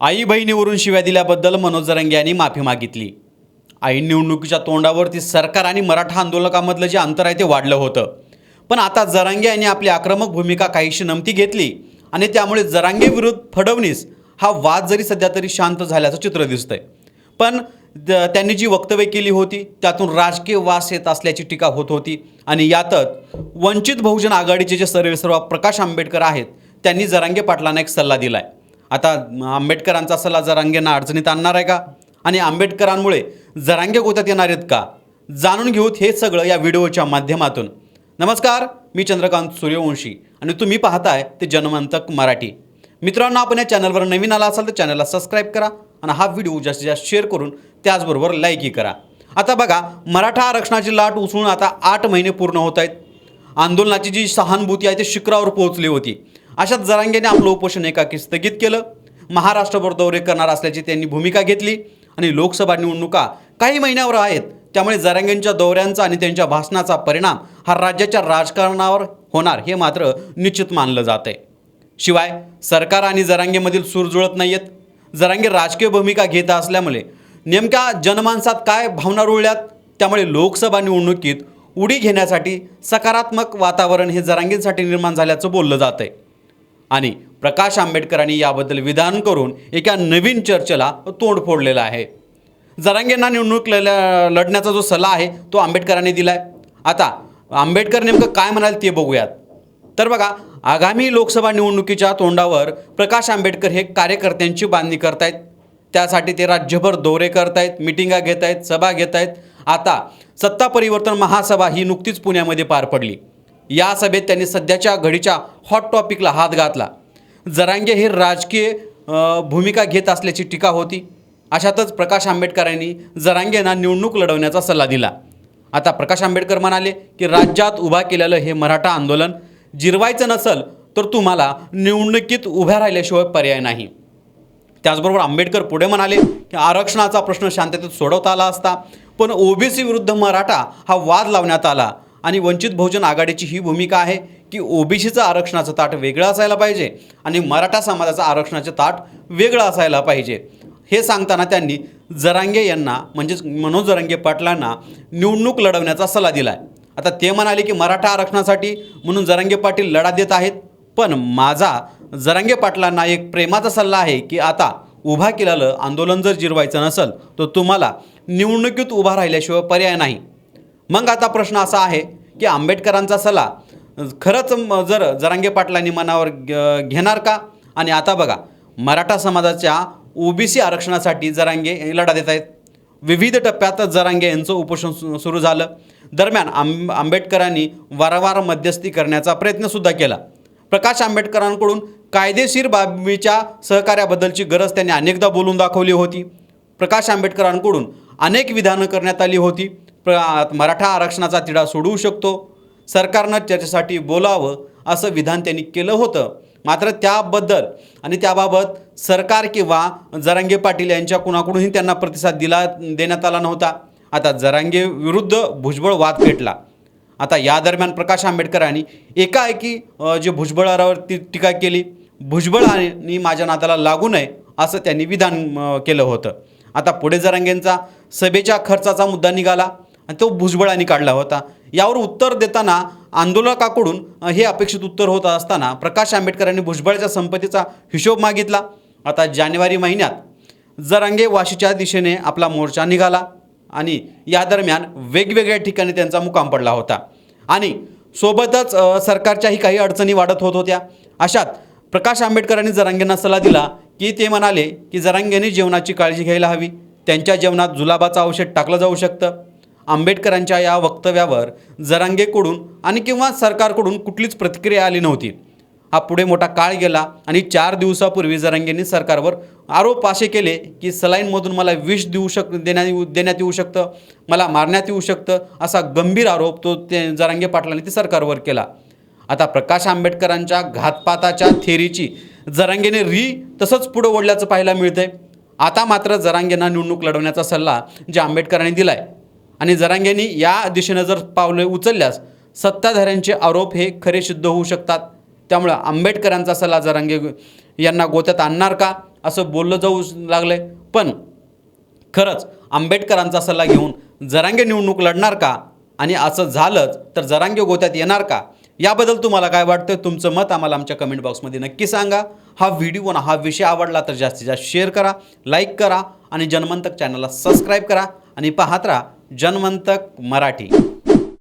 आई बहिणीवरून शिव्या दिल्याबद्दल मनोज जरंगे यांनी माफी मागितली. आई निवडणुकीच्या तोंडावरती सरकार आणि मराठा आंदोलकामधलं जे अंतर आहे ते वाढलं होतं. पण आता जरांगे यांनी आपली आक्रमक भूमिका काहीशी नमती घेतली आणि त्यामुळे जरांगे विरुद्ध फडणवीस हा वाद जरी सध्या तरी शांत झाल्याचं चित्र दिसतंय. पण द- त्यांनी जी वक्तव्य केली होती त्यातून राजकीय वास येत असल्याची टीका होत होती आणि यातच वंचित बहुजन आघाडीचे जे सर्वेसर्वा प्रकाश आंबेडकर आहेत त्यांनी जरांगे पाटलांना एक सल्ला दिला आहे आता आंबेडकरांचा सल्ला जरांगेंना अडचणीत आणणार आहे का? आणि आंबेडकरांमुळे जरांगे गोत्यात येणार आहेत का? जाणून घेऊत हे सगळं या व्हिडिओच्या माध्यमातून. नमस्कार मी चंद्रकांत सूर्यवंशी आणि तुम्ही पाहताय ते जनमंतक मराठी. मित्रांनो आपण या चॅनलवर नवीन आला असाल तर चॅनलला सबस्क्राईब करा आणि हा व्हिडिओ जास्तीत जास्त शेअर करून त्याचबरोबर लाईकही करा. आता बघा मराठा आरक्षणाची लाट उसळून आता आठ महिने पूर्ण होत आहेत. आंदोलनाची जी सहानुभूती आहे ती शिखरावर पोहोचली होती. अशात जरांगेने आपलं उपोषण एकाकी स्थगित केलं. महाराष्ट्रभर दौरे करणार असल्याची त्यांनी भूमिका घेतली. आणि लोकसभा निवडणुका काही महिन्यावर आहेत. त्यामुळे जरांगेंच्या दौऱ्यांचा आणि त्यांच्या भाषणाचा परिणाम हा राज्याच्या राजकारणावर होणार हे मात्र निश्चित मानलं जात आहे शिवाय सरकार आणि जरांगेमधील सूर जुळत नाही आहेत जरांगे राजकीय भूमिका घेत असल्यामुळे नेमक्या जनमानसात काय भावना रुळल्यात? त्यामुळे लोकसभा निवडणुकीत उडी घेण्यासाठी सकारात्मक वातावरण हे जरांगींसाठी निर्माण झाल्याचं बोललं जात आहे आणि प्रकाश आंबेडकरांनी याबद्दल विधान करून एका नवीन चर्चेला तोंड फोडलेलं आहे. जरांगेंना निवडणूक लढण्याचा जो सल्ला आहे तो आंबेडकरांनी दिला आहे आता आंबेडकर नेमकं काय म्हणाल ते बघूयात. तर बघा आगामी लोकसभा निवडणुकीच्या तोंडावर प्रकाश आंबेडकर हे कार्यकर्त्यांची बांधणी करतायत. त्यासाठी ते राज्यभर दौरे करतायत मिटिंगा घेत आहेत सभा घेत आहेत आता सत्ता परिवर्तन महासभा ही नुकतीच पुण्यामध्ये पार पडली. या सभेत त्यांनी सध्याच्या घडीच्या हॉट टॉपिकला हात घातला. जरांगे हे राजकीय भूमिका घेत असल्याची टीका होती. अशातच प्रकाश आंबेडकरांनी जरांगेंना निवडणूक लढवण्याचा सल्ला दिला. आता प्रकाश आंबेडकर म्हणाले की राज्यात उभा केलेलं हे मराठा आंदोलन जिरवायचं नसल तर तुम्हाला निवडणुकीत उभ्या राहिल्याशिवाय पर्याय नाही. त्याचबरोबर आंबेडकर पुढे म्हणाले की आरक्षणाचा प्रश्न शांततेत सोडवता आला असता पण ओबीसी विरुद्ध मराठा हा वाद लावण्यात आला. आणि वंचित बहुजन आघाडीची ही भूमिका आहे की ओबीसीचं आरक्षणाचं ताट वेगळं असायला पाहिजे आणि मराठा समाजाचं आरक्षणाचं ताट वेगळं असायला पाहिजे. हे सांगताना त्यांनी जरांगे यांना म्हणजेच मनोज जरांगे पाटलांना निवडणूक लढवण्याचा सल्ला दिला आहे आता ते म्हणाले की मराठा आरक्षणासाठी म्हणून जरांगे पाटील लढा देत आहेत पण माझा जरांगे पाटलांना एक प्रेमाचा सल्ला आहे की आता उभा केलेलं आंदोलन जर जिरवायचं नसेल तर तुम्हाला निवडणुकीत उभा राहिल्याशिवाय पर्याय नाही. मग आता प्रश्न असा आहे की आंबेडकरांचा सल्ला. खरंच म- जर जरांगे पाटलांनी मनावर ग- घेणार का? आणि आता बघा मराठा समाजाच्या ओबीसी आरक्षणासाठी जरांगे लढा देत आहेत. विविध टप्प्यात जरांगे यांचं उपोषण सु- सुरू झालं. दरम्यान आंब आंबेडकरांनी वारंवार मध्यस्थी करण्याचा प्रयत्नसुद्धा केला. प्रकाश आंबेडकरांकडून कायदेशीर बाबीच्या सहकार्याबद्दलची गरज त्यांनी अनेकदा बोलून दाखवली होती. प्रकाश आंबेडकरांकडून अनेक विधानं करण्यात आली होती. प्र मराठा आरक्षणाचा तिढा सोडवू शकतो. सरकारनं चर्चेसाठी बोलावं असं विधान त्यांनी केलं होतं. मात्र त्याबद्दल आणि त्याबाबत सरकार किंवा जरांगे पाटील यांच्या कुणाकडूनही त्यांना प्रतिसाद दिला देण्यात आला नव्हता. आता जरांगे विरुद्ध भुजबळ वाद पेटला. आता या दरम्यान प्रकाश आंबेडकरांनी एकाएकी जे भुजबळावरती टीका केली भुजबळ आणि माझ्या नात्याला लागू नये असं त्यांनी विधान केलं होतं. आता पुढे जरांगेंचा सभेच्या खर्चाचा मुद्दा निघाला. आणि तो भुजबळांनी काढला होता. यावर उत्तर देताना आंदोलकाकडून हे अपेक्षित उत्तर होत असताना प्रकाश आंबेडकरांनी भुजबळाच्या संपत्तीचा हिशोब मागितला. आता जानेवारी महिन्यात जरांगे वाशीच्या दिशेने आपला मोर्चा निघाला आणि या दरम्यान वेगवेगळ्या ठिकाणी त्यांचा मुकाम पडला होता. आणि सोबतच सरकारच्याही काही अडचणी वाढत होत होत्या. अशात प्रकाश आंबेडकरांनी जरांगेंना सल्ला दिला की ते म्हणाले की जरांगेने जेवणाची काळजी घ्यायला हवी. त्यांच्या जेवणात जुलाबाचं औषध टाकलं जाऊ शकतं. आंबेडकरांच्या या वक्तव्यावर जरांगेकडून आणि किंवा सरकारकडून कुठलीच प्रतिक्रिया आली नव्हती. हा पुढे मोठा काळ गेला आणि चार दिवसापूर्वी जरांगेंनी सरकारवर आरोप असे केले की सलाईनमधून मला विष देऊ शक देण्यात देण्यात येऊ शकतं मला मारण्यात येऊ शकतं असा गंभीर आरोप तो ते जरांगे पाटलांनी ते सरकारवर केला. आता प्रकाश आंबेडकरांच्या घातपाताच्या थेरीची जरांगेने री तसंच पुढं ओढल्याचं पाहायला मिळतंय. आता मात्र जरांगेंना निवडणूक लढवण्याचा सल्ला जे आंबेडकरांनी दिलाय. आणि जरांगेंनी या दिशेनं जर पावले उचलल्यास सत्ताधाऱ्यांचे आरोप हे खरे सिद्ध होऊ शकतात. त्यामुळं आंबेडकरांचा सल्ला जरांगे यांना गोत्यात आणणार का? असं बोललं जाऊ लागलंय. पण खरंच आंबेडकरांचा सल्ला घेऊन जरांगे निवडणूक लढणार का? आणि असं झालंच तर जरांगे गोत्यात येणार का? याबद्दल तुम्हाला काय वाटतं तुमचं मत आम्हाला आमच्या कमेंट बॉक्समध्ये नक्की सांगा. हा व्हिडिओ ना हा विषय आवडला तर जास्तीत जास्त शेअर करा लाईक करा आणि जनमंतक चॅनलला सबस्क्राईब करा. आणि पाहत राहा जनमंतक मराठी.